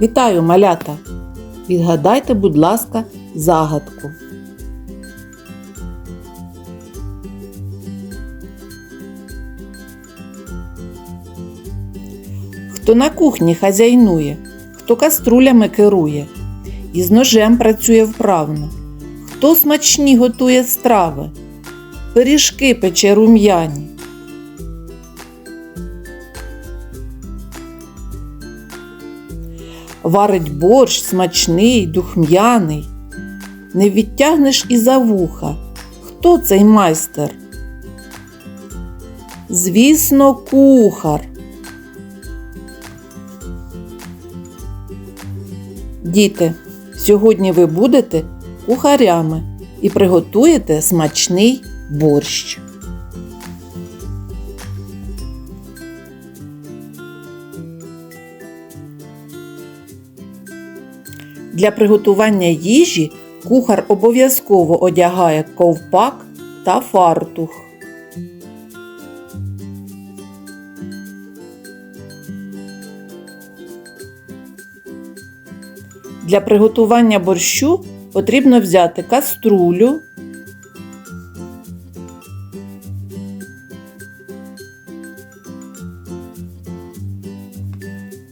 Вітаю, малята! Відгадайте, будь ласка, загадку. Хто на кухні хазяйнує, хто каструлями керує, і з ножем працює вправно, хто смачні готує страви, пиріжки пече рум'яні. Варить борщ смачний, духм'яний. Не відтягнеш і за вуха. Хто цей майстер? Звісно, кухар. Діти, сьогодні ви будете кухарями і приготуєте смачний борщ. Для приготування їжі кухар обов'язково одягає ковпак та фартух. Для приготування борщу потрібно взяти каструлю,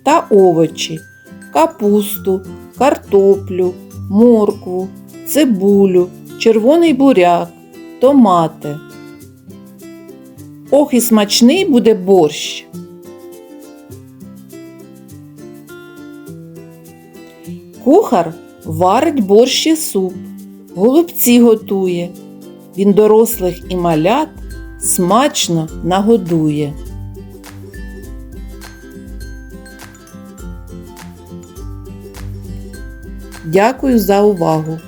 та овочі, капусту, картоплю, моркву, цибулю, червоний буряк, томати. Ох і смачний буде борщ. Кухар варить борщ і суп, голубці готує. Він дорослих і малят смачно нагодує. Дякую за увагу!